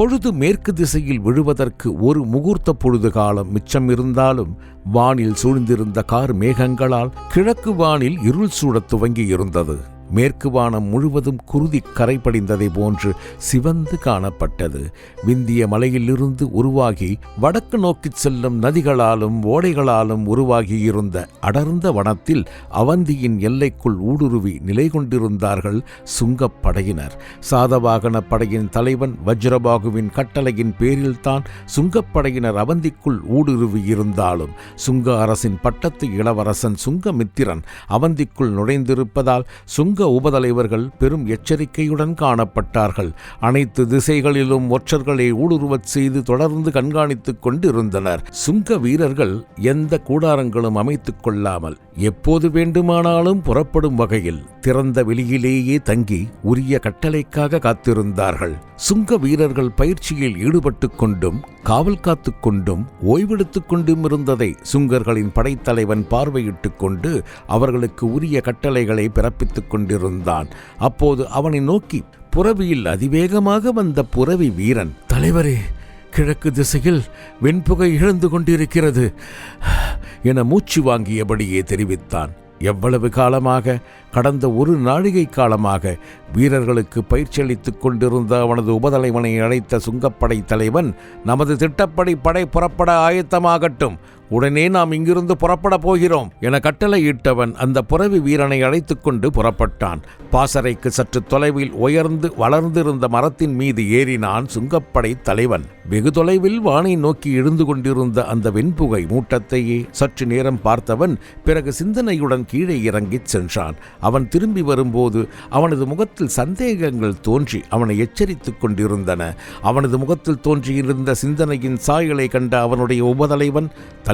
பொழுது மேற்கு திசையில் விழுவதற்கு ஒரு முகூர்த்த பொழுது காலம் மிச்சம் இருந்தாலும் வானில் சூழ்ந்திருந்த கார் மேகங்களால் கிழக்கு வானில் இருள் சூடத் துவங்கி இருந்தது மேற்கு வானம் முழுவதும் குருதி கரைபடிந்ததை போன்று சிவந்து காணப்பட்டது. விந்திய மலையிலிருந்து உருவாகி வடக்கு நோக்கிச் செல்லும் நதிகளாலும் ஓடைகளாலும் உருவாகியிருந்த அடர்ந்த வனத்தில் அவந்தியின் எல்லைக்குள் ஊடுருவி நிலை கொண்டிருந்தார்கள் சுங்கப்படையினர். சாதவாகன படையின் தலைவன் வஜ்ரபாகுவின் கட்டளையின் பேரில்தான் சுங்கப்படையினர் அவந்திக்குள் ஊடுருவி இருந்தாலும் சுங்க அரசின் பட்டத்து இளவரசன் சுங்கமித்திரன் அவந்திக்குள் நுழைந்திருப்பதால் சுங்க உபதலைவர்கள் பெரும் எச்சரிக்கையுடன் காணப்பட்டார்கள். அனைத்து திசைகளிலும் ஒற்றர்களை ஊடுருவச் செய்து தொடர்ந்து கண்காணித்துக் கொண்டிருந்தனர். சுங்க வீரர்கள் எந்த கூடாரங்களும் அமைத்துக் கொள்ளாமல் எப்போது வேண்டுமானாலும் புறப்படும் வகையில் திறந்த வெளியிலேயே தங்கி உரிய கட்டளைக்காக காத்திருந்தார்கள். சுங்க வீரர்கள் பயிற்சியில் ஈடுபட்டுக் கொண்டும் காவல் காத்துக் கொண்டும் ஓய்வெடுத்துக் கொண்டும் இருந்ததை சுங்கர்களின் படைத்தலைவன் பார்வையிட்டுக் கொண்டு அவர்களுக்கு உரிய கட்டளைகளை பிறப்பித்துக் கொண்டு கொண்டிருந்தான். அப்போது அவனை நோக்கி புறவியில் அதிவேகமாக வந்த புறவி வீரன் தலைவரே கிழக்கு திசையில் வெண்புகை இழந்து கொண்டிருக்கிறது என மூச்சு வாங்கியபடியே தெரிவித்தான். எவ்வளவு காலமாக கடந்த ஒரு நாழிகை காலமாக வீரர்களுக்கு பயிற்சியளித்துக் கொண்டிருந்த அவனது உபதலைவனை அழைத்த சுங்கப்படை தலைவன் நமது திட்டப்படி படை புறப்பட ஆயத்தமாகட்டும். உடனே நாம் இங்கிருந்து புறப்பட போகிறோம் என கட்டளையிட்டவன் அந்த புறவி வீரனை அழைத்துக் கொண்டு புறப்பட்டான். பாசறைக்கு சற்று தொலைவில் உயர்ந்து வளர்ந்திருந்த மரத்தின் மீது ஏறினான் சுங்கப்படை தலைவன். வெகு தொலைவில் வானை நோக்கி எழுந்து கொண்டிருந்த அந்த வெண்புகை மூட்டத்தையே சற்று நேரம் பார்த்தவன் பிறகு சிந்தனையுடன் கீழே இறங்கிச் சென்றான். அவன் திரும்பி வரும்போது அவனது முகத்தில் சந்தேகங்கள் தோன்றி அவனை எச்சரித்துக் கொண்டிருந்தன. அவனது முகத்தில் தோன்றியிருந்த சிந்தனையின் சாயலை கண்ட அவனுடைய உபதலைவன்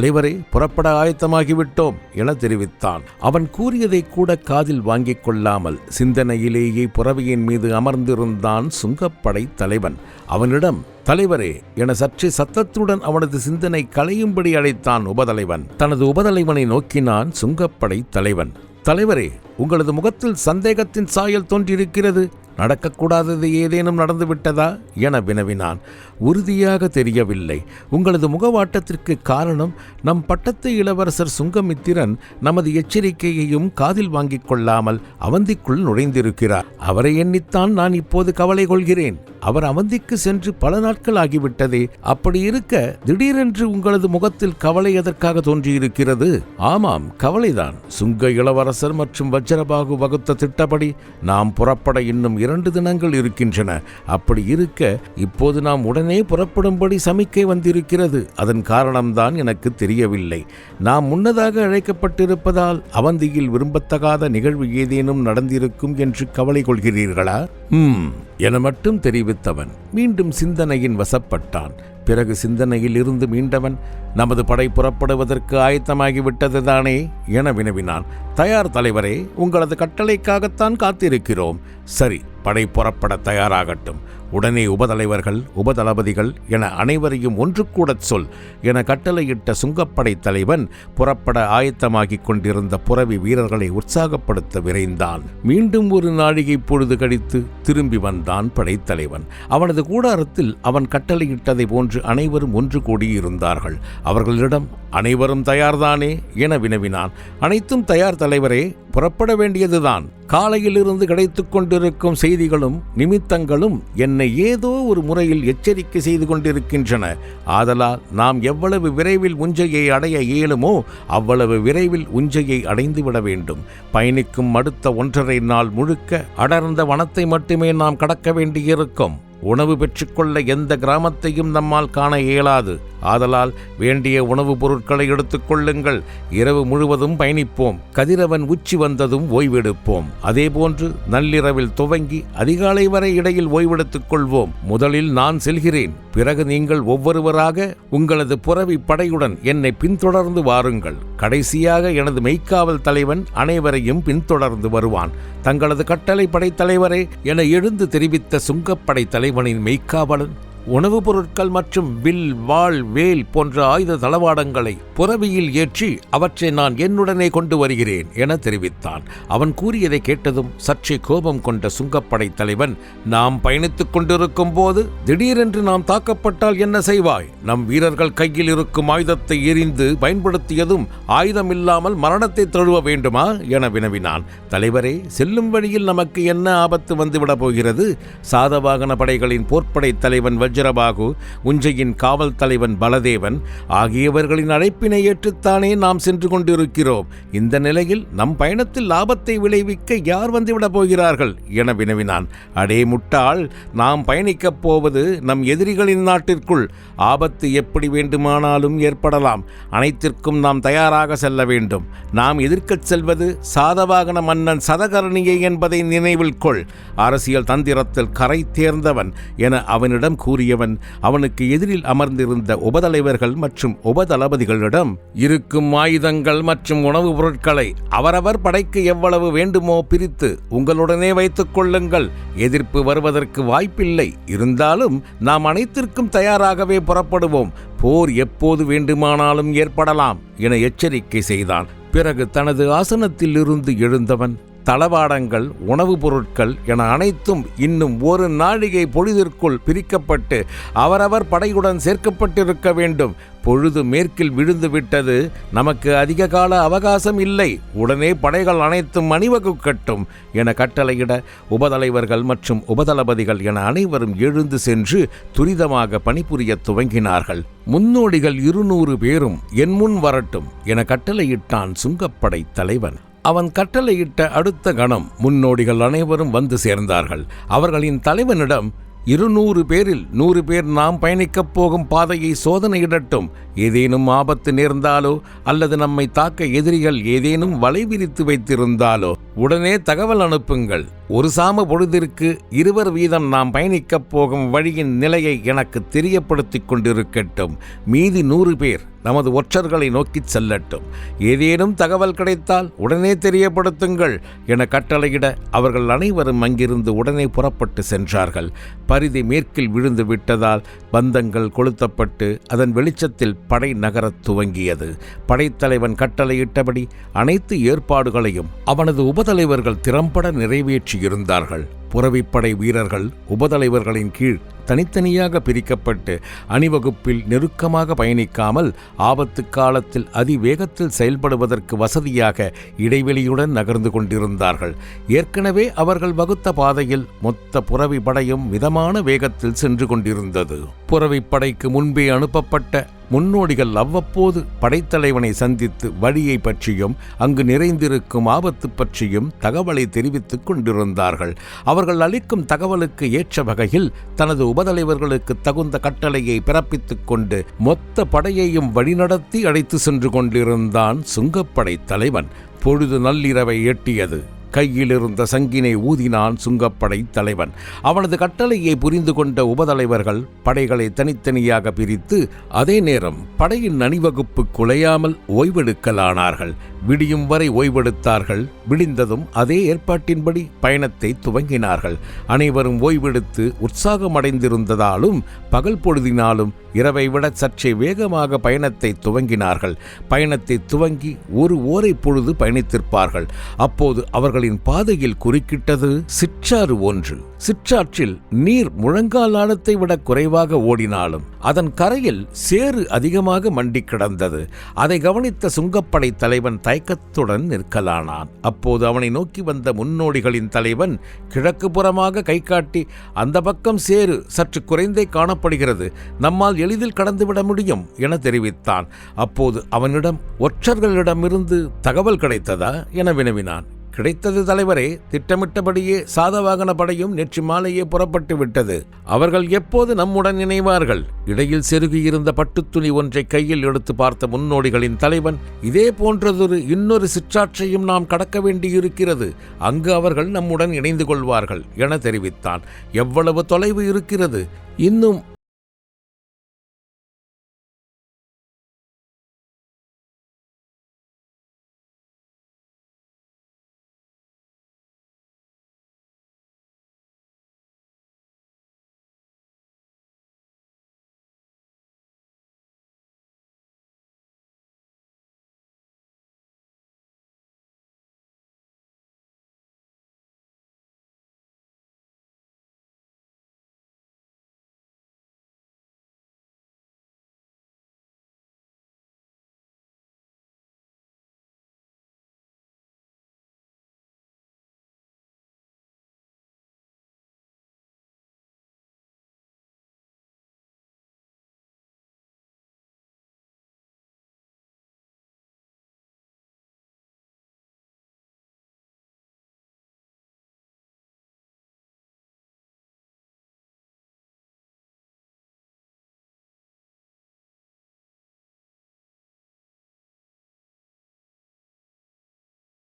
தலைவரே புறப்பட ஆயத்தமாகிவிட்டோம் என தெரிவித்தான். அவன் கூறியதை கூட காதில் வாங்கிக் கொள்ளாமல் சிந்தனையிலேயே புறவியின் மீது அமர்ந்திருந்தான் சுங்கப்படை தலைவன். அவனிடம் தலைவரே என சற்றே சத்தத்துடன் அவனது சிந்தனை களையும்படி அழைத்தான் உபதலைவன். தனது உபதலைவனை நோக்கினான் சுங்கப்படை தலைவன். தலைவரே உங்களது முகத்தில் சந்தேகத்தின் சாயல் தோன்றியிருக்கிறது. நடக்கக்கூடாதது ஏதேனும் நடந்துவிட்டதா? என வினவினான். உறுதியாக தெரியவில்லை. உங்களது முகவாட்டத்திற்கு காரணம் நம் பட்டத்து இளவரசர் சுங்கமித்திரன் நமது எச்சரிக்கையையும் காதில் வாங்கிக் கொள்ளாமல் அவந்திக்குள் நுழைந்திருக்கிறார். அவரை எண்ணித்தான் நான் இப்போது கவலை கொள்கிறேன். அவர் அவந்திக்கு சென்று பல நாட்கள் ஆகிவிட்டதே. அப்படி இருக்க திடீரென்று உங்களது முகத்தில் கவலை எதற்காக தோன்றியிருக்கிறது? ஆமாம் கவலைதான். சுங்க இளவரசர் மற்றும் வஜ்ரபாகு வகுத்த திட்டப்படி நாம் புறப்பட இன்னும் இரண்டு தினங்கள் இருக்கின்றன. அப்படி இருக்க இப்போது நாம் உடனே புறப்படும்படி சமிக்கை வந்திருக்கிறது. அதன் காரணம்தான் எனக்கு தெரியவில்லை. நாம் முன்னதாக அழைக்கப்பட்டிருப்பதால் அவந்தியில் விரும்பத்தகாத நிகழ்வு ஏதேனும் நடந்திருக்கும் என்று கவலை கொள்கிறீர்களா? ம் என மட்டும் தெரிவித்தவன் மீண்டும் சிந்தனையின் வசப்பட்டான். பிறகு சிந்தனையில் இருந்து மீண்டவன் நமது படை புறப்படுவதற்கு ஆயத்தமாகிவிட்டதுதானே? என வினவினான். தயார் தலைவரே உங்களது கட்டளைக்காகத்தான் காத்திருக்கிறோம். சரி படை புறப்பட தயாராகட்டும். உடனே உபதலைவர்கள் உபதளபதிகள் என அனைவரையும் ஒன்று கூட சொல் என கட்டளையிட்ட சுங்கப்படை தலைவன் புறப்பட ஆயத்தமாகிக் கொண்டிருந்த புறவி வீரர்களை உற்சாகப்படுத்த விரைந்தான். மீண்டும் ஒரு நாழிகை பொழுது கழித்து திரும்பி வந்தான் படைத்தலைவன் அவனது கூடாரத்தில் அவன் கட்டளையிட்டதை போன்று அனைவரும் ஒன்று கூடியிருந்தார்கள் அவர்களிடம் அனைவரும் தயார்தானே? என வினவினான். அனைத்தும் தயார் தலைவரே புறப்பட வேண்டியதுதான். காலையிலிருந்து கிடைத்துக் கொண்டிருக்கும் செய்திகளும் நிமித்தங்களும் என்னை ஏதோ ஒரு முறையில் எச்சரிக்கை செய்து கொண்டிருக்கின்றன. ஆதலால் நாம் எவ்வளவு விரைவில் உஞ்சையை அடைய இயலுமோ அவ்வளவு விரைவில் உஞ்சையை அடைந்துவிட வேண்டும். பயணிக்கும் அடுத்த ஒன்றரை நாள் முழுக்க அடர்ந்த வனத்தை மட்டுமே நாம் கடக்க வேண்டியிருக்கும். உணவு பெற்றுக்கொள்ள எந்த கிராமத்தையும் நம்மால் காண இயலாது. ஆதலால் வேண்டிய உணவுப் பொருட்களை எடுத்துக்கொள்ளுங்கள் இரவு முழுவதும் பயணிப்போம். கதிரவன் உச்சி வந்ததும் ஓய்வெடுப்போம். அதேபோன்று நள்ளிரவில் துவங்கி அதிகாலை வரை இடையில் ஓய்வெடுத்துக் கொள்வோம். முதலில் நான் செல்கிறேன். பிறகு நீங்கள் ஒவ்வொருவராக உங்களது புறவி படையுடன் என்னை பின்தொடர்ந்து வாருங்கள். கடைசியாக எனது மெய்க்காவல் தலைவன் அனைவரையும் பின்தொடர்ந்து வருவான். தங்களது கட்டளை படைத்தலைவரே என எழுந்து தெரிவித்த சுங்கப்படை தலைவனின் மெய்க்காவலன். உணவுப் பொருட்கள் மற்றும் வில் வாள் வேல் போன்ற ஆயுத தளவாடங்களை புறவியில் ஏற்றி அவற்றை நான் என்னுடனே கொண்டு வருகிறேன் என தெரிவித்தான். அவன் கூறியதை கேட்டதும் சற்றே கோபம் கொண்ட சுங்கப்படை தலைவன் நாம் பயணித்துக் கொண்டிருக்கும் போது திடீரென்று நாம் தாக்கப்பட்டால் என்ன செய்வாய்? நம் வீரர்கள் கையில் இருக்கும் ஆயுதத்தை எரிந்து பயன்படுத்தியதும் ஆயுதம் இல்லாமல் மரணத்தை தழுவ வேண்டுமா? என வினவினான். தலைவரே செல்லும் வழியில் நமக்கு என்ன ஆபத்து வந்துவிடப் போகிறது? சாதவாகன படைகளின் போர்ப்படை தலைவன் வஜ்ரபாகு உஞ்சையின் காவல் தலைவன் பலதேவன் ஆகியவர்களின் அழைப்பினை ஏற்றுத்தானே நாம் சென்று கொண்டிருக்கிறோம். இந்த நிலையில் நம் பயணத்தில் லாபத்தை விளைவிக்க யார் வந்துவிடப் போகிறார்கள் என வினவினான். அடே முட்டாள் நாம் பயணிக்கப் போவது நம் எதிரிகளின் நாட்டிற்குள். ஆபத்து எப்படி வேண்டுமானாலும் ஏற்படலாம். அனைத்திற்கும் நாம் தயாராக செல்ல வேண்டும். நாம் எதிர்க்கச் செல்வது சாதவாகன மன்னன் சதகரணியை என்பதை நினைவில் கொள். அரசியல் தந்திரத்தில் கரை தேர்ந்தவன் என அவனிடம் கூறியவன் அவனுக்கு எதிரில் அமர்ந்திருந்த உபதலைவர்கள் மற்றும் உபதளபதிகளிடம் இருக்கும் ஆயுதங்கள் மற்றும் உணவுப் பொருட்களை அவரவர் படைக்கு எவ்வளவு வேண்டுமோ பிரித்து உங்களுடனே வைத்துக் கொள்ளுங்கள். எதிர்ப்பு வருவதற்கு வாய்ப்பில்லை. இருந்தாலும் நாம் அனைத்திற்கும் தயாராகவே புறப்படுவோம். போர் எப்போது வேண்டுமானாலும் ஏற்படலாம் என எச்சரிக்கை செய்தான். பிறகு தனது ஆசனத்தில் இருந்து எழுந்தவன். தளவாடங்கள் உணவுப் பொருட்கள் என அனைத்தும் இன்னும் ஒரு நாழிகை பொழுதிற்குள் பிரிக்கப்பட்டு அவரவர் படையுடன் சேர்க்கப்பட்டிருக்க வேண்டும். பொழுது மேற்கில் விழுந்து விட்டது நமக்கு அதிக கால அவகாசம் இல்லை. உடனே படைகள் அனைத்தும் அணிவகுக்கட்டும் என கட்டளையிட உபதலைவர்கள் மற்றும் உபதளபதிகள் என அனைவரும் எழுந்து சென்று துரிதமாக பணிபுரிய துவங்கினார்கள். முன்னோடிகள் இருநூறு பேரும் என் முன் வரட்டும் என கட்டளையிட்டான் சுங்கப்படை தலைவன். அவன் கட்டளையிட்ட அடுத்த கணம் முன்னோடிகள் அனைவரும் வந்து சேர்ந்தார்கள். அவர்களின் தலைவனிடம் இருநூறு பேரில் நூறு பேர் நாம் பயணிக்கப் போகும் பாதையை சோதனையிடட்டும் ஏதேனும் ஆபத்து நேர்ந்தாலோ அல்லது நம்மை தாக்க எதிரிகள் ஏதேனும் வலை விரித்து வைத்திருந்தாலோ உடனே தகவல் அனுப்புங்கள். ஒரு சாம பொழுதிற்கு இருவர் வீதம் நாம் பயணிக்கப் போகும் வழியின் நிலையை எனக்கு தெரியப்படுத்திக் கொண்டிருக்கட்டும். மீதி நூறு பேர் நமது ஒற்றர்களை நோக்கிச் செல்லட்டும். ஏதேனும் தகவல் கிடைத்தால் உடனே தெரியப்படுத்துங்கள் என கட்டளையிட அவர்கள் அனைவரும் அங்கிருந்து உடனே புறப்பட்டு சென்றார்கள். பரிதி மேற்கில் விழுந்து விட்டதால் பந்தங்கள் கொளுத்தப்பட்டு அதன் வெளிச்சத்தில் படை நகரத் துவங்கியது. படைத்தலைவன் கட்டளையிட்டபடி அனைத்து ஏற்பாடுகளையும் அவனது உபதலைவர்கள் திறம்பட நிறைவேற்றி இருந்தார்கள் புறவிப்படை வீரர்கள் உபதலைவர்களின் கீழ் தனித்தனியாக பிரிக்கப்பட்டு அணிவகுப்பில் நெருக்கமாக பயணிக்காமல் ஆபத்து காலத்தில் அதிவேகத்தில் செயல்படுவதற்கு வசதியாக இடைவெளியுடன் நகர்ந்து கொண்டிருந்தார்கள். ஏற்கனவே அவர்கள் வகுத்த பாதையில் மொத்த புறவி படையும் மிதமான வேகத்தில் சென்று கொண்டிருந்தது. புறவிப்படைக்கு முன்பே அனுப்பப்பட்ட முன்னோடிகள் அவ்வப்போது படைத்தலைவனை சந்தித்து வழியை பற்றியும் அங்கு நிறைந்திருக்கும் ஆபத்து பற்றியும் தகவலை தெரிவித்துக் கொண்டிருந்தார்கள். அவர்கள் அளிக்கும் தகவலுக்கு ஏற்ற வகையில் தனது உபதலைவர்களுக்கு தகுந்த கட்டளையை பிறப்பித்துக் கொண்டு மொத்த படையையும் வழிநடத்தி அழைத்து சென்று கொண்டிருந்தான் சுங்கப்படை தலைவன். பொழுது நள்ளிரவை எட்டியது. கையிலிருந்த சங்கினை ஊதினான் சுங்கப்படை தலைவன். அவனது கட்டளையை புரிந்து கொண்ட உபதலைவர்கள் படைகளை தனித்தனியாக பிரித்து அதே நேரம் படையின் அணிவகுப்பு குலையாமல் ஓய்வெடுக்கலானார்கள். விடியும் வரை ஓய்வெடுத்தார்கள். விடிந்ததும் அதே ஏற்பாட்டின்படி பயணத்தை துவங்கினார்கள். அனைவரும் ஓய்வெடுத்து உற்சாகமடைந்திருந்ததாலும் பகல் பொழுதினாலும் இரவை விட சற்றே வேகமாக பயணத்தை துவங்கினார்கள். பயணத்தை துவங்கி ஒரு ஓரை பொழுது பயணித்திருப்பார்கள். அப்போது அவர்களின் பாதையில் குறுக்கிட்டது சிற்றாறு ஒன்று. சிற்றாற்றில் நீர் முழங்கால் ஆழத்தை விட குறைவாக ஓடினாலும் அதன் கரையில் சேறு அதிகமாக மண்டி கிடந்தது. அதை கவனித்த சுங்கப்படை தலைவன் தயக்கத்துடன் நிற்கலானான். அப்போது அவனை நோக்கி வந்த முன்னோடிகளின் தலைவன் கிழக்கு புறமாக கை காட்டி அந்த பக்கம் சேறு சற்று குறைந்தே காணப்படுகிறது. நம்மால் எளிதில் கடந்துவிட முடியும் என தெரிவித்தான். அப்போது அவனிடம் ஒற்றர்களிடமிருந்து தகவல் கிடைத்ததா? என வினவினான். கிடைத்தது தலைவரே திட்டமிட்டபடியே சாதவாகன படையும் நேற்று மாலையே புறப்பட்டு விட்டது. அவர்கள் எப்போது நம்முடன் இணைவார்கள்? இடையில் செருகியிருந்த பட்டுத்துணி ஒன்றை கையில் எடுத்து பார்த்த முன்னோடிகளின் தலைவன் இதே போன்றதொரு இன்னொரு சிற்றாற்றையும் நாம் கடக்க வேண்டியிருக்கிறது. அங்கு அவர்கள் நம்முடன் இணைந்து கொள்வார்கள் என தெரிவித்தான். எவ்வளவு தொலைவு இருக்கிறது? இன்னும்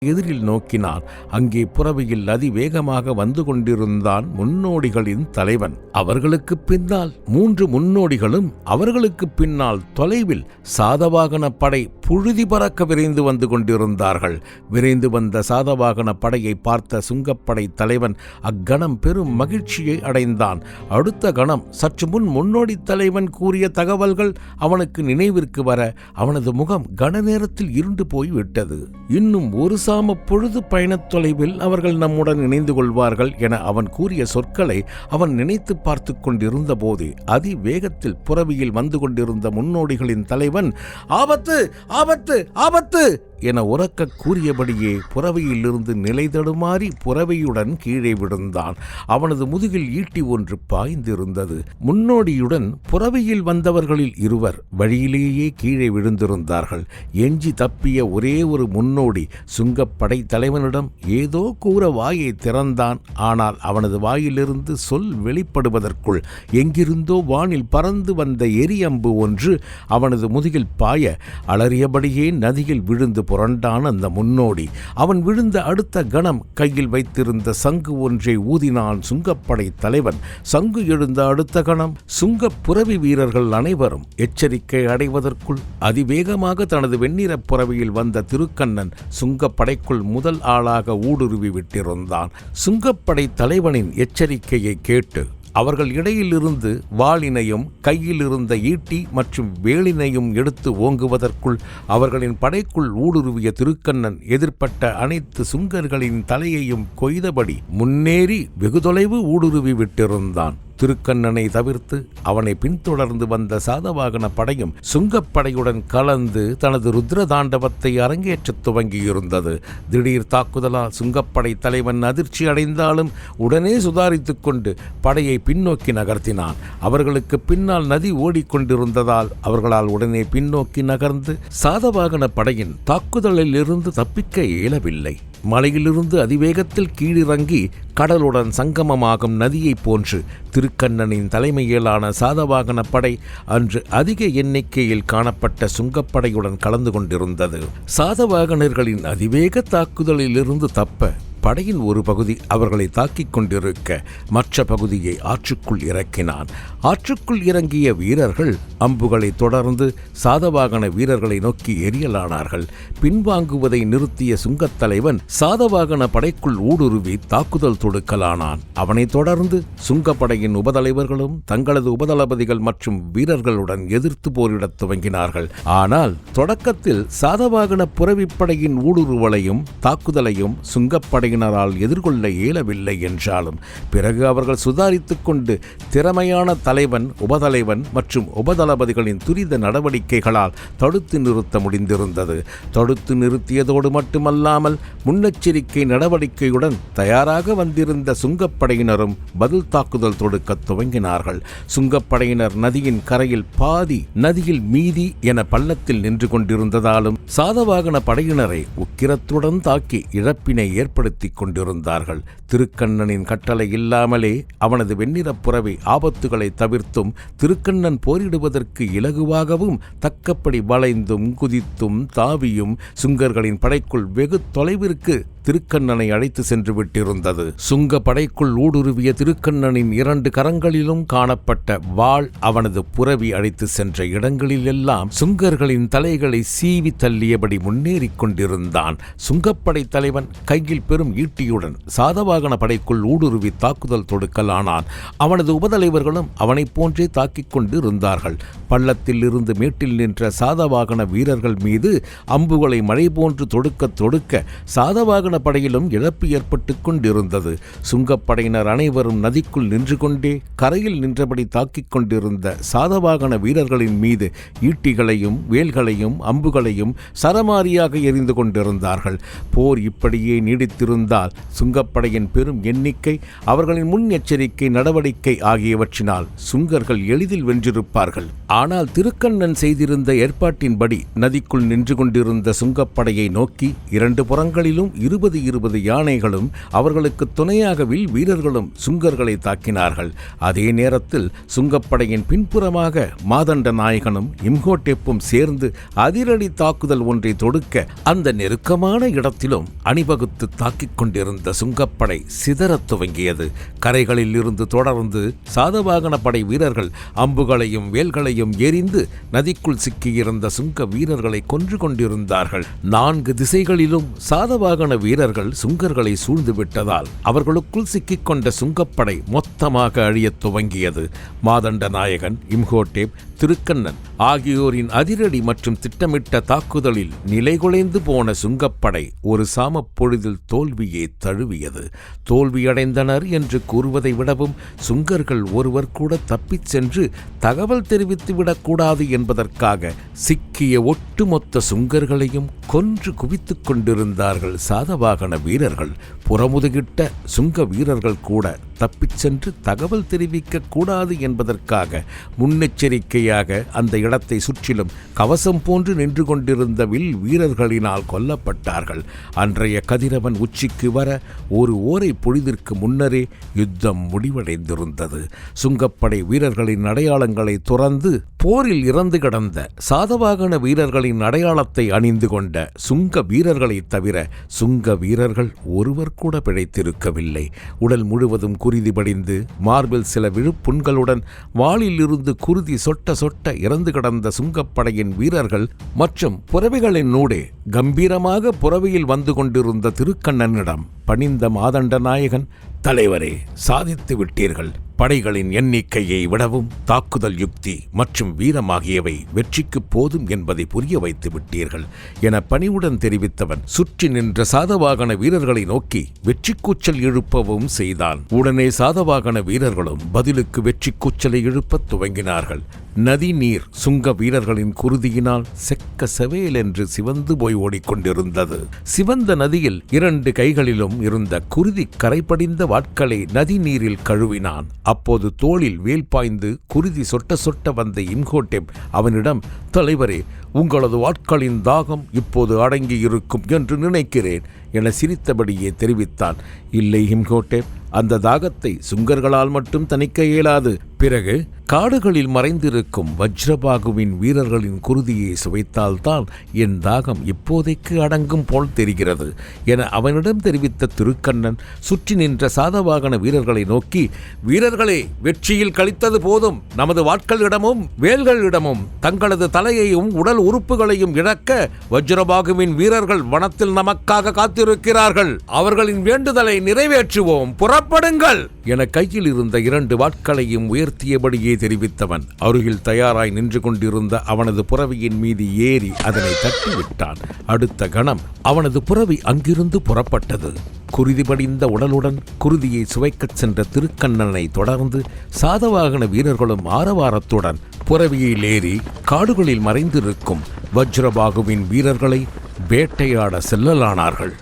எதிரில் நோக்கினார் அங்கே புறவையில் அதிவேகமாக வந்து கொண்டிருந்தான் முன்னோடிகளின் தலைவன். அவர்களுக்கு பின்னால் மூன்று முன்னோடிகளும் அவர்களுக்கு பின்னால் தொலைவில் சாதவாகன படை புழுதி பறக்க விரைந்து வந்து கொண்டிருந்தார்கள். விரைந்து வந்த சாதவாகன படையை பார்த்த சுங்கப்படை தலைவன் அக்கணம் பெரும் மகிழ்ச்சியை அடைந்தான். அடுத்த கணம் சற்று முன் முன்னோடி தலைவன் கூறிய தகவல்கள் அவனுக்கு நினைவிற்கு வர அவனது முகம் கன நேரத்தில் இருண்டு போய் விட்டது இன்னும் ஒரு சாம பொழுது பயணத் தொலைவில் அவர்கள் நம்முடன் இணைந்து கொள்வார்கள் என அவன் கூறிய சொற்களை அவன் நினைத்து பார்த்து கொண்டிருந்த போது அதிவேகத்தில் புறவியில் வந்து கொண்டிருந்த முன்னோடிகளின் தலைவன் ஆபத்து! ஆபத்து ஆபத்து. என உறக்க கூறியபடியே புறவையிலிருந்து நிலை தடுமாறி புறவையுடன் கீழே விழுந்தான். அவனது முதுகில் ஈட்டி ஒன்று பாய்ந்திருந்தது. முன்னோடியுடன் புறவையில் வந்தவர்களில் இருவர் வழியிலேயே கீழே விழுந்திருந்தார்கள். எஞ்சி தப்பிய ஒரே ஒரு முன்னோடி சுங்கப்படை தலைவனிடம் ஏதோ கூற வாயை திறந்தான். ஆனால் அவனது வாயிலிருந்து சொல் வெளிப்படுவதற்குள் எங்கிருந்தோ வானில் பறந்து வந்த எரியம்பு ஒன்று அவனது முதுகில் பாய அலறியபடியே நதியில் விழுந்து புரண்டான் அந்த முன்னோடி. அவன் விழுந்த அடுத்த கணம் கையில் வைத்திருந்த சங்கு ஒன்றை ஊதினான் சுங்கப்படை தலைவன். சங்கு எழுந்த அடுத்த கணம் சுங்கப் புறவி வீரர்கள் அனைவரும் எச்சரிக்கை அடைவதற்குள் அதிவேகமாக தனது வெண்ணிறப் புறவியில் வந்த திருக்கண்ணன் சுங்கப்படைக்குள் முதல் ஆளாக ஊடுருவி விட்டிருந்தான். சுங்கப்படை தலைவனின் எச்சரிக்கையை கேட்டு அவர்கள் இடையிலிருந்து வாளினையும் கையில் இருந்த ஈட்டி மற்றும் வேலினையும் எடுத்து ஓங்குவதற்குள் அவர்களின் படைக்குள் ஊடுருவிய திருக்கண்ணன் எதிர்ப்பட்ட அனைத்து சுங்கர்களின் தலையையும் கொய்தபடி முன்னேறி வெகு தொலைவு ஊடுருவி விட்டிருந்தான். திருக்கண்ணனை தவிர்த்து அவனை பின்தொடர்ந்து வந்த சாதவாகன படையும் சுங்கப்படையுடன் கலந்து தனது ருத்ர தாண்டவத்தை அரங்கேற்றத் துவங்கியிருந்தது. திடீர் தாக்குதலால் சுங்கப்படை தலைவன் அதிர்ச்சி அடைந்தாலும் உடனே சுதாரித்துக் கொண்டு படையை பின்னோக்கி நகர்த்தினான். அவர்களுக்கு பின்னால் நதி ஓடிக்கொண்டிருந்ததால் அவர்களால் உடனே பின்னோக்கி நகர்ந்து சாதவாகன படையின் தாக்குதலில் இருந்து தப்பிக்க இயலவில்லை. மலையிலிருந்து அதிவேகத்தில் கீழிறங்கி கடலுடன் சங்கமமாகும் நதியைப் போன்று திருக்கண்ணனின் தலைமையிலான சாதவாகன படை அன்று அதிக எண்ணிக்கையில் காணப்பட்ட சுங்கப்படையுடன் கலந்து கொண்டிருந்தது. சாதவாகனர்களின் அதிவேக தாக்குதலிலிருந்து தப்ப படையின் ஒரு பகுதி அவர்களை தாக்கிக் கொண்டிருக்க மற்ற பகுதியை ஆற்றுக்குள் இறக்கினான். ஆற்றுக்குள் இறங்கிய வீரர்கள் அம்புகளை தொடர்ந்து சாதவாகன வீரர்களை நோக்கி எரியலானார்கள் பின்வாங்குவதை நிறுத்திய சுங்கத்தலைவன் சாதவாகன படைக்குள் ஊடுருவி தாக்குதல் தொடுக்கலானான். அவனைத் தொடர்ந்து சுங்கப்படையின் உபதலைவர்களும் தங்களது உபதளபதிகள் மற்றும் வீரர்களுடன் எதிர்த்து போரிடத் துவங்கினார்கள். ஆனால் தொடக்கத்தில் சாதவாகன புறவிப்படையின் ஊடுருவலையும் தாக்குதலையும் சுங்கப்படையினரால் எதிர்கொள்ள இயலவில்லை என்றாலும் பிறகு அவர்கள் சுதாரித்துக் கொண்டு திறமையான தலைவன் உபதலைவன் மற்றும் தளபதிகளின் துரித நடவடிக்கைகளால் தடுத்து நிறுத்த முடிந்திருந்தது. தடுத்து நிறுத்தியதோடு மட்டுமல்லாமல் முன்னெச்சரிக்கை நடவடிக்கையுடன் தயாராக வந்திருந்த சுங்கப்படையினரும் பதில் தாக்குதல் தொடுக்க துவங்கினார்கள். சுங்கப்படையினர் நதியின் கரையில் பாதி நதியில் மீதி என பள்ளத்தில் நின்று கொண்டிருந்ததாலும் சாதவாகன படையினரை உக்கிரத்துடன் தாக்கி இழப்பினை ஏற்படுத்தி கொண்டிருந்தார்கள். திருக்கண்ணனின் கட்டளை இல்லாமலே அவனது வெண்ணிறப் புறவை ஆபத்துகளை தவிர்த்தும் திருக்கண்ணன் போரிடுவதற்கு இலகுவாகவும் தக்கப்படி வளைந்தும் குதித்தும் தாவியும் சுங்கர்களின் படைக்குள் வெகு தொலைவிற்கு திருக்கண்ணனை அழைத்து சென்று விட்டிருந்தது. சுங்க படைக்குள் ஊடுருவிய திருக்கண்ணனின் இரண்டு கரங்களிலும் காணப்பட்ட வாள் அவனது புறவி அழைத்து சென்ற இடங்களிலெல்லாம் சுங்கர்களின் தலைகளை சீவி தள்ளியபடி முன்னேறிக் கொண்டிருந்தான். சுங்கப்படை தலைவன் கையில் பெரும் ஈட்டியுடன் சாதவாகன படைக்குள் ஊடுருவி தாக்குதல் தொடுக்கலானான். அவனது உபதலைவர்களும் அவனைப் போன்றே தாக்கிக் கொண்டு இருந்தார்கள் பள்ளத்தில் இருந்து மேட்டில் நின்ற சாதவாகன வீரர்கள் மீது அம்புகளை மழை போன்று தொடுக்க தொடுக்க சாதவாகன படையிலும் இழப்பு ஏற்பட்டு கொண்டிருந்தது. சுங்கப்படையினர் அனைவரும் நதிக்குள் நின்று கொண்டே கரையில் நின்றபடி தாக்கிக் கொண்டிருந்த சாதவாகன வீரர்களின் மீது ஈட்டிகளையும் வேல்களையும் அம்புகளையும் சரமாரியாக எரிந்து கொண்டிருந்தார்கள். போர் இப்படியே நீடித்திருந்தால் சுங்கப்படையின் பெரும் எண்ணிக்கை அவர்களின் முன்னெச்சரிக்கை நடவடிக்கை ஆகியவற்றினால் சுங்கர்கள் எளிதில் வென்றிருப்பார்கள். ஆனால் திருக்கண்ணன் செய்திருந்த ஏற்பாட்டின்படி நதிக்குள் நின்று கொண்டிருந்த சுங்கப்படையை நோக்கி இரண்டு புறங்களிலும் இரு இருபது இருபது யானைகளும் அவர்களுக்கு துணையாக வில் வீரர்களும் சுங்கர்களை தாக்கினார்கள். அதே நேரத்தில் சுங்கப்படையின் பின்புறமாக மாதண்ட நாயகனும் இம்ஹோட்டெப்பும் சேர்ந்து அதிரடி தாக்குதல் ஒன்றை தொடுக்க அந்த நெருக்கமான இடத்திலும் அணிவகுத்து தாக்கிக் கொண்டிருந்த சுங்கப்படை சிதறத் துவங்கியது. கரைகளில் இருந்து தொடர்ந்து சாதவாகன படை வீரர்கள் அம்புகளையும் வேல்களையும் எரிந்து நதிக்குள் சிக்கியிருந்த சுங்க வீரர்களை கொன்று கொண்டிருந்தார்கள். நான்கு திசைகளிலும் சாதவாகன வீரர்கள் வீரர்கள் சுங்கர்களை சூழ்ந்து விட்டதால் அவர்களுக்குள் சிக்கிக் கொண்ட சுங்கப்படை மொத்தமாக அழியத் துவங்கியது. மாதண்ட நாயகன் இம்ஹோட்டேப் திருக்கண்ணன் ஆகியோரின் அதிரடி மற்றும் திட்டமிட்ட தாக்குதலில் நிலைகுலைந்து போன சுங்கப்படை ஒரு சாமப் பொழுதில் தோல்வியே தழுவியது. தோல்வியடைந்தனர் என்று கூறுவதை விடவும் சுங்கர்கள் ஒருவர் கூட தப்பிச் சென்று தகவல் தெரிவித்து விடக்கூடாது என்பதற்காக சிக்கிய ஒட்டுமொத்த சுங்கர்களையும் கொன்று குவித்துக் கொண்டிருந்தார்கள் சாதவாகன வீரர்கள். புறமுதுகிட்ட சுங்க வீரர்கள் கூட தப்பிச் சென்று தகவல் தெரிவிக்க கூடாது என்பதற்காக முன்னெச்சரிக்கையாக அந்த இடத்தை சுற்றிலும் கவசம் போன்று நின்று கொண்டிருந்த வில் வீரர்களினால் கொல்லப்பட்டார்கள். அன்றைய கதிரவன் உச்சிக்கு வர ஒரு ஓரை பொழுதிற்கு முன்னரே யுத்தம் முடிவடைந்திருந்தது. சுங்கப்படை வீரர்களின் அடையாளங்களை துறந்து போரில் இறந்து கிடந்த சாதவாகன வீரர்களின் அடையாளத்தை அணிந்து கொண்ட சுங்க வீரர்களைத் தவிர சுங்க வீரர்கள் ஒருவர் கூட பிழைத்திருக்கவில்லை. உடல் முழுவதும் குருதி படிந்து மார்பில் சில விழுப்புண்களுடன் வாளிலிருந்து குருதி சொட்ட சொட்ட இறந்து கிடந்த சுங்கப்படையின் வீரர்கள் மற்றும் புறவைகளின் நூடே கம்பீரமாக புறவையில் வந்து கொண்டிருந்த திருக்கண்ணனிடம் பணிந்த மாதண்ட நாயகன் தலைவரே சாதித்து விட்டீர்கள். படைகளின் எண்ணிக்கையை விடவும் தாக்குதல் யுக்தி மற்றும் வீரமாகியவை வெற்றிக்கு போதும் என்பதை புரிய வைத்து விட்டீர்கள் என பணிவுடன் தெரிவித்தவன் சுற்றி நின்ற சாதவாகன வீரர்களை நோக்கி வெற்றி கூச்சல் எழுப்பவும் செய்தான். உடனே சாதவாகன வீரர்களும் பதிலுக்கு வெற்றி கூச்சலை எழுப்பத் துவங்கினார்கள். நதி நீர் சுங்க வீரர்களின் குருதியினால் செக்க செவேல் என்று சிவந்து போய் ஓடிக்கொண்டிருந்தது. சிவந்த நதியில் இரண்டு கைகளிலும் இருந்த குருதி கரைபடிந்த வாட்களை நதி நீரில் கழுவினான். அப்போது தோளில் வேல் பாய்ந்து குருதி சொட்ட சொட்ட வந்த இன்கோட்டெப் அவனிடம் தலைவரே உங்களது வாட்களின் தாகம் இப்போது அடங்கி இருக்கும் என்று நினைக்கிறேன் என சிரித்தபடியே தெரிவித்தான். இல்லை இம்கோட்டெப் அந்த தாகத்தை சுங்கர்களால் மட்டும் தணிக்க இயலாது. பிறகு காடுகளில் மறைந்திருக்கும் வஜ்ரபாகுவின் வீரர்களின் குருதியை சுவைத்தால்தான் என் தாகம் இப்போதைக்கு அடங்கும் போல் தெரிகிறது என அவனிடம் தெரிவித்த திருக்கண்ணன் சுற்றி நின்ற சாதவாகன வீரர்களை நோக்கி வீரர்களே வெற்றியில் கழித்தது போதும். நமது வாட்களிடமும் வேல்களிடமும் தங்களது தலையையும் உடல் உறுப்புகளையும் இழக்க வஜ்ரபாகுவின் வீரர்கள் வனத்தில் நமக்காக காத்திருக்கிறார்கள். அவர்களின் வேண்டுதலை நிறைவேற்றுவோம். புறப்படுங்கள். என கையில் இருந்த இரண்டு வாட்களையும் உயர்த்தியபடியே தெரிவித்தவன். அருகில் தயாராய் நின்று கொண்டிருந்த அவனது புறவியின் மீது ஏறி அதனை தட்டிவிட்டான். அடுத்த கணம் அவனது புறவி அங்கிருந்து புறப்பட்டது. குருதி படிந்த உடலுடன் குருதியை சுவைக்கச் சென்ற திருக்கண்ணனை தொடர்ந்து சாதவாகன வீரர்களும் ஆரவாரத்துடன் புறவியில் ஏறி காடுகளில் மறைந்திருக்கும் வஜ்ரபாகுவின் வீரர்களை வேட்டையாட செல்லலானார்கள்.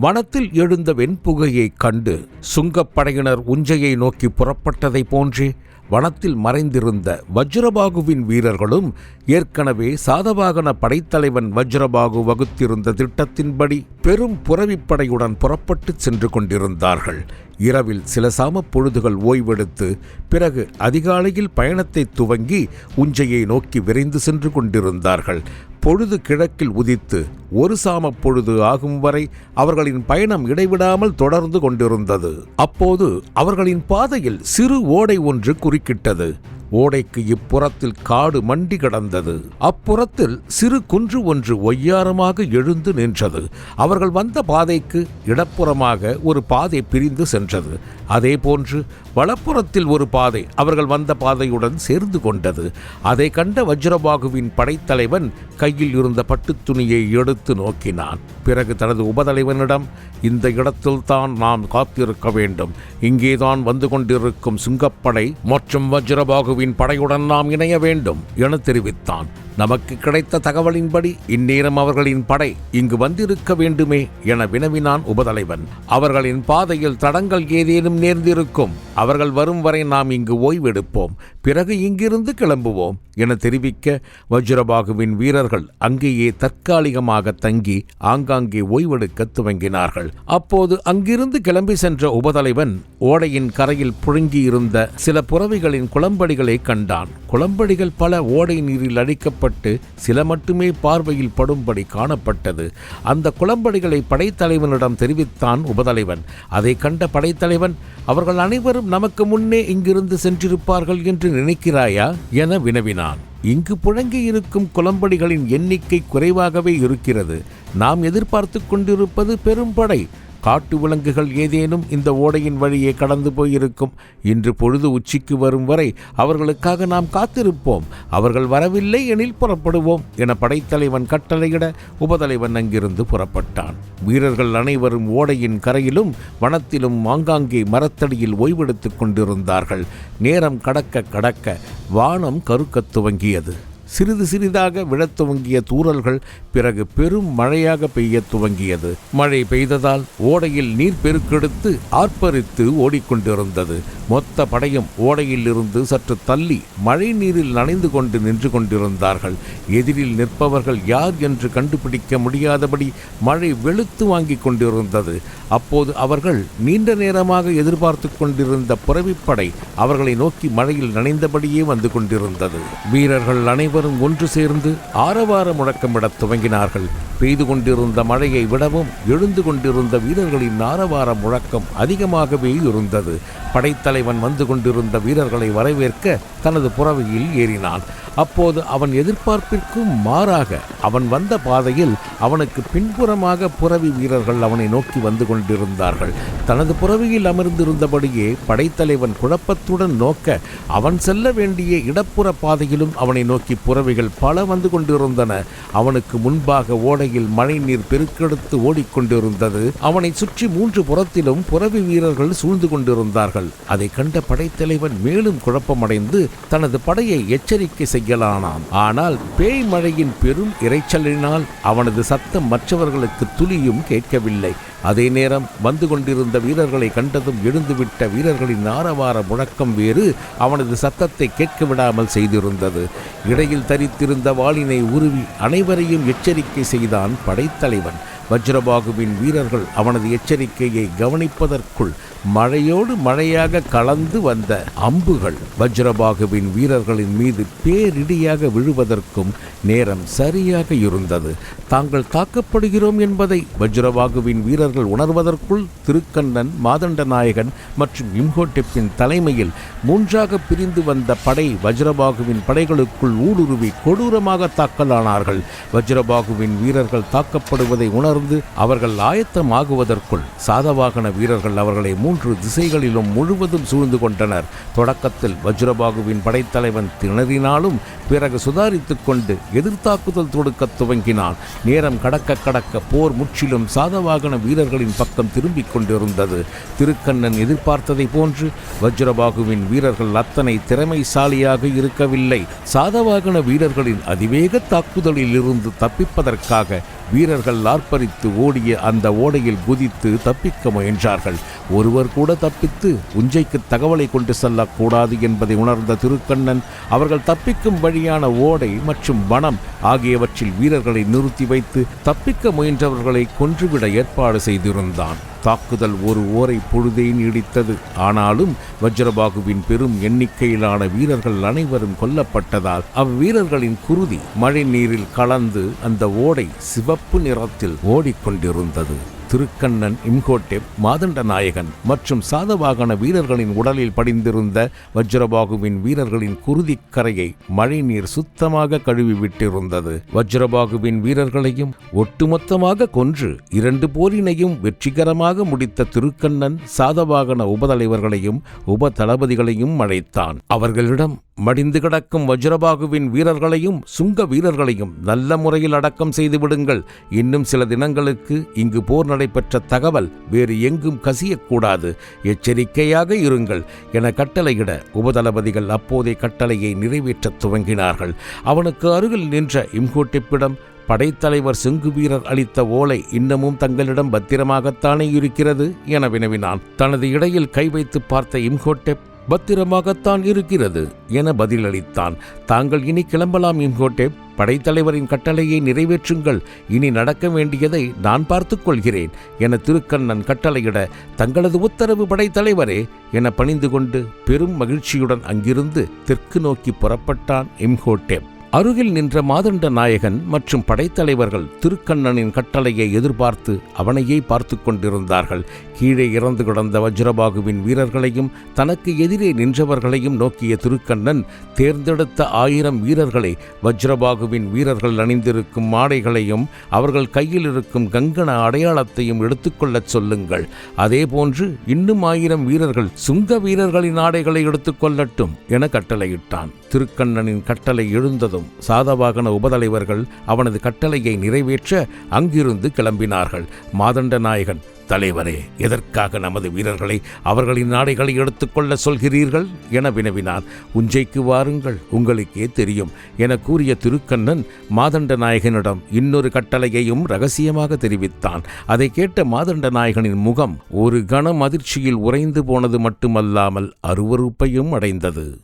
வனத்தில் எழுந்த வெண்புகையைக் கண்டு சுங்கப்படையினர் உஞ்சையை நோக்கி புறப்பட்டதைப் போன்றே வனத்தில் மறைந்திருந்த வஜ்ரபாகுவின் வீரர்களும் ஏற்கனவே சாதவாகன படைத்தலைவன் வஜ்ரபாகு வகுத்திருந்த திட்டத்தின்படி பெரும் புறவிப்படையுடன் புறப்பட்டுச் சென்று கொண்டிருந்தார்கள். இரவில் சில சாமப் பொழுதுகள் ஓய்வெடுத்து பிறகு அதிகாலையில் பயணத்தை துவங்கி உஞ்சையை நோக்கி விரைந்து சென்று கொண்டிருந்தார்கள். பொழுது கிழக்கில் உதித்து ஒரு சாமப் பொழுது ஆகும் வரை அவர்களின் பயணம் இடைவிடாமல் தொடர்ந்து கொண்டிருந்தது. அப்போது அவர்களின் பாதையில் சிறு ஓடை ஒன்று குறுக்கிட்டது. ஓடைக்கு இப்புறத்தில் காடு மண்டி கிடந்தது. அப்புறத்தில் சிறு குன்று ஒன்று ஒய்யாரமாக எழுந்து நின்றது. அவர்கள் வந்த பாதைக்கு இடப்புறமாக ஒரு பாதை பிரிந்து சென்றது. அதே போன்று வலப்புறத்தில் ஒரு பாதை அவர்கள் வந்த பாதையுடன் சேர்ந்து கொண்டது. அதை கண்ட வஜ்ரபாகுவின் படைத்தலைவன் கையில் இருந்த பட்டுத் துணியை எடுத்து நோக்கினான். பிறகு தனது உபதலைவனிடம் இந்த இடத்தில்தான் நாம் காத்திருக்க வேண்டும். இங்கேதான் வந்து கொண்டிருக்கும் சுங்கப்படை மற்றும் வஜ்ரபாகுவின் குருவின் படையுடன் நாம் இணைய வேண்டும் என தெரிவித்தான். நமக்கு கிடைத்த தகவலின்படி இந்நேரம் அவர்களின் படை இங்கு வந்திருக்க வேண்டுமே என வினவினான் உபதலைவன். அவர்களின் பாதையில் தடங்கள் ஏதேனும் நேர்ந்திருக்கும் அவர்கள் வரும் வரை நாம் இங்கு ஓய்வெடுப்போம். பிறகு இங்கிருந்து கிளம்புவோம் என தெரிவிக்க வஜ்ரபாகுவின் வீரர்கள் அங்கேயே தற்காலிகமாக தங்கி ஆங்காங்கே ஓய்வெடுக்க துவங்கினார்கள். அப்போது அங்கிருந்து கிளம்பி சென்ற உபதலைவன் ஓடையின் கரையில் புழுங்கியிருந்த சில புறவிகளின் குளம்படிகள் கண்டான். குளம்படிகள் பல ஓடை நீரில் அடிக்கப்பட்டு சில மட்டுமே பார்வையில் படும்படி காணப்பட்டது. அந்த குளம்படிகளை படைத்தலைவனிடம் தெரிவித்தான் உபதலைவன். அதை கண்ட படைத்தலைவன் அவர்கள் அனைவரும் நமக்கு முன்னே இங்கிருந்து சென்றிருப்பார்கள் என்று நினைக்கிறாயா? என வினவினான். இங்கு புழங்கி இருக்கும் குளம்படிகளின் எண்ணிக்கை குறைவாகவே இருக்கிறது. நாம் எதிர்பார்த்து கொண்டிருப்பது பெரும்படை காட்டு விலங்குகள் ஏதேனும் இந்த ஓடையின் வழியே கடந்து போயிருக்கும். இன்று பொழுது உச்சிக்கு வரும் வரை அவர்களுக்காக நாம் காத்திருப்போம். அவர்கள் வரவில்லை எனில் புறப்படுவோம் என படைத்தலைவன் கட்டளையிட உபதலைவன் அங்கிருந்து புறப்பட்டான். வீரர்கள் அனைவரும் ஓடையின் கரையிலும் வனத்திலும் ஆங்காங்கே மரத்தடியில் ஓய்வெடுத்துக் கொண்டிருந்தார்கள். நேரம் கடக்க கடக்க வானம் கருக்கத் துவங்கியது. சிறிது சிறிதாக விழத் துவங்கிய தூறல்கள் பிறகு பெரும் மழையாக பெய்யத் துவங்கியது. மழை பெய்ததால் ஓடையில் நீர் பெருக்கெடுத்து ஆர்ப்பரித்து ஓடிக்கொண்டிருந்தது. மொத்த படையும் ஓடையில் இருந்து சற்று தள்ளி மழை நீரில் நனைந்து கொண்டு நின்று கொண்டிருந்தார்கள். எதிரில் நிற்பவர்கள் யார் என்று கண்டுபிடிக்க முடியாதபடி மழை வெளுத்து வாங்கிக் கொண்டிருந்தது. அப்போது அவர்கள் நீண்ட நேரமாக எதிர்பார்த்து கொண்டிருந்த புறவிப்படை அவர்களை நோக்கி மழையில் நனைந்தபடியே வந்து கொண்டிருந்தது. வீரர்கள் அனைவரும் ஒன்று சேர்ந்து ஆரவார முழக்கமிடத் துவங்கினார்கள். பெய்து கொண்டிருந்த மழையை விடவும் எழுந்து கொண்டிருந்த வீரர்களின் ஆரவார முழக்கம் அதிகமாகவே இருந்தது. படைத்தலைவன் வந்து கொண்டிருந்த வீரர்களை வரவேற்க தனது புறவையில் ஏறினான். அப்போது அவன் எதிர்பார்ப்பிற்கும் மாறாக அவன் வந்த பாதையில் அவனுக்கு பின்புறமாக புறவி வீரர்கள் அவனை நோக்கி வந்து கொண்டிருந்தார்கள். தனது புறவியில் அமர்ந்திருந்தபடியே படைத்தலைவன் குழப்பத்துடன் நோக்க அவன் செல்ல வேண்டிய இடப்புற பாதையிலும் அவனை நோக்கி புறவிகள் பல வந்து கொண்டிருந்தன. அவனுக்கு முன்பாக ஓடையில் மழைநீர் பெருக்கெடுத்து ஓடிக்கொண்டிருந்தது. அவனை சுற்றி மூன்று புறத்திலும் புறவி வீரர்கள் சூழ்ந்து கொண்டிருந்தார்கள். அதை கண்ட படைத்தலைவன் மேலும் குழப்பமடைந்து தனது படையை எச்சரிக்கை செய்யலானான். ஆனால் பேய் மழையின் பெரும் இரைச்சலினால் அவனது சத்தம் மற்றவர்களுக்கு துளியும் கேட்கவில்லை. அதே நேரம் வந்து கொண்டிருந்த வீரர்களை கண்டதும் எழுந்துவிட்ட வீரர்களின் ஆரவார முழக்கம் வேறு. அவனது சத்தத்தை கேட்க விடாமல் செய்திருந்தது. இடையில் தரித்திருந்த வாளினை உருவி அனைவரையும் எச்சரிக்கை செய்தான் படைத்தலைவன். வஜ்ரபாகுவின் வீரர்கள் அவனது எச்சரிக்கையை கவனிப்பதற்குள் மழையோடு மழையாக கலந்து வந்த அம்புகள் வஜ்ரபாகுவின் வீரர்களின் மீது பேரிடியாக விழுவதற்கும் நேரம் சரியாக இருந்தது. தாங்கள் தாக்கப்படுகிறோம் என்பதை வஜ்ரபாகுவின் வீரர்கள் உணர்வதற்குள் திருக்கண்ணன் மாதண்ட நாயகன் மற்றும் இம்ஹோட்டிப்பின் தலைமையில் மூன்றாக பிரிந்து வந்த படை வஜ்ரபாகுவின் படைகளுக்குள் ஊடுருவி கொடூரமாக தாக்கலானார்கள். வஜ்ரபாகுவின் வீரர்கள் தாக்கப்படுவதை உணர்ந்து அவர்கள் ஆயத்தமாகுவதற்குள் சாதவாகன வீரர்கள் அவர்களை மூன்று திசைகளிலும் முழுவதும் சூழ்ந்து கொண்டனர். தொடக்கத்தில் வஜ்ரபாகுவின் படைத்தலைவன் திணறினாலும் பிறகு சுதாரித்துக் கொண்டு எதிர்த்தாக்குதல் தொடுக்க துவங்கினான். நேரம் கடக்க கடக்க போர் முற்றிலும் சாதவாகன வீரர்களின் பக்கம் திரும்பிக் கொண்டிருந்தது. திருக்கண்ணன் எதிர்பார்த்ததை போன்று வஜ்ரபாகுவின் வீரர்கள் அத்தனை திறமைசாலியாக இருக்கவில்லை. சாதவாகன வீரர்களின் அதிவேக தாக்குதலில் இருந்து தப்பிப்பதற்காக வீரர்கள் ஆர்ப்பரித்து ஓடிய அந்த ஓடையில் குதித்து தப்பிக்க முயன்றார்கள். ஒருவர் கூட தப்பித்து உஞ்சைக்கு தகவலை கொண்டு செல்லக்கூடாது என்பதை உணர்ந்த திருக்கண்ணன் அவர்கள் தப்பிக்கும் வழியான ஓடை மற்றும் வனம் ஆகியவற்றில் வீரர்களை நிறுத்தி வைத்து தப்பிக்க முயன்றவர்களை கொன்றுவிட ஏற்பாடு செய்திருந்தான். தாக்குதல் ஒரு ஓரை பொழுதே நீடித்தது. ஆனாலும் வஜ்ரபாகுவின் பெரும் எண்ணிக்கையிலான வீரர்கள் அனைவரும் கொல்லப்பட்டதால் அவ்வீரர்களின் குருதி மழை நீரில் கலந்து அந்த ஓடை சிவப்பு நிறத்தில் ஓடிக்கொண்டிருந்தது. திருக்கண்ணன் இம்கோட்டெப் மாதண்ட நாயகன் மற்றும் சாதவாகன வீரர்களின் உடலில் படிந்திருந்த வஜ்ரபாகுவின் வீரர்களின் குருதிக்கரையை மழைநீர் சுத்தமாக கழுவி விட்டிருந்தது வஜ்ரபாகுவின் வீரர்களையும் ஒட்டுமொத்தமாக கொன்று இரண்டு போரினையும் வெற்றிகரமாக முடித்த திருக்கண்ணன் சாதவாகன உபதலைவர்களையும் உப தளபதிகளையும் அழைத்தான். அவர்களிடம் மடிந்து கிடக்கும் வஜ்ரபாகுவின் வீரர்களையும் சுங்க வீரர்களையும் நல்ல முறையில் அடக்கம் செய்து விடுங்கள். இன்னும் சில தினங்களுக்கு இங்கு போர் பெற்ற தகவல் வேறு எங்கும் கசியக்கூடாது. எச்சரிக்கையாக இருங்கள். என கட்டளையிட உபதளபதிகள் அப்போதே கட்டளையை நிறைவேற்றத் துவங்கினார்கள். அவனுக்கு அருகில் நின்ற இம்கோட்டிப்பிடம் படைத்தலைவர் செங்கு வீரர் அளித்த ஓலை இன்னமும் தங்களிடம் பத்திரமாகத்தானே இருக்கிறது? என வினவினான். தனது இடையில் கை வைத்து பார்த்த இம்கோட்டெப் பத்திரமாகத்தான் இருக்கிறது என பதிலளித்தான். தாங்கள் இனி கிளம்பலாம் இம்ஹோட்டெப் படைத்தலைவரின் கட்டளையை நிறைவேற்றுங்கள். இனி நடக்க வேண்டியதை நான் பார்த்துக் கொள்கிறேன் என திருக்கண்ணன் கட்டளையிட தங்களது உத்தரவு படைத்தலைவரே என பணிந்து கொண்டு பெரும் மகிழ்ச்சியுடன் அங்கிருந்து தெற்கு நோக்கி புறப்பட்டான் இம்ஹோட்டெப் அருகில் நின்ற மாதண்ட நாயகன் மற்றும் படைத்தலைவர்கள் திருக்கண்ணனின் கட்டளையை எதிர்பார்த்து அவனையே பார்த்து கொண்டிருந்தார்கள். கீழே இறந்து கிடந்த வஜ்ரபாகுவின் வீரர்களையும் தனக்கு எதிரே நின்றவர்களையும் நோக்கிய திருக்கண்ணன் தேர்ந்தெடுத்த ஆயிரம் வீரர்களை வஜ்ரபாகுவின் வீரர்கள் அணிந்திருக்கும் ஆடைகளையும் அவர்கள் கையில் இருக்கும் கங்கண அடையாளத்தையும் எடுத்துக்கொள்ளச் சொல்லுங்கள். அதேபோன்று இன்னும் ஆயிரம் வீரர்கள் சுங்க வீரர்களின் ஆடைகளை எடுத்துக்கொள்ளட்டும் என கட்டளையிட்டான். திருக்கண்ணனின் கட்டளை எழுந்ததும் சாதவாகன உபதலைவர்கள் அவனது கட்டளையை நிறைவேற்ற அங்கிருந்து கிளம்பினார்கள். மாதண்ட நாயகன் தலைவரே எதற்காக நமது வீரர்களை அவர்களின் நாடைகளை எடுத்துக்கொள்ள சொல்கிறீர்கள்? என வினவினான் உஞ்சைக்கு வாருங்கள் உங்களுக்கே தெரியும். என கூறிய திருக்கண்ணன் மாதண்ட நாயகனிடம் இன்னொரு கட்டளையையும் ரகசியமாக தெரிவித்தான். அதை கேட்ட மாதண்ட நாயகனின் முகம் ஒரு கணம் அதிர்ச்சியில் உறைந்து போனது மட்டுமல்லாமல் அருவருப்பையும் அடைந்தது.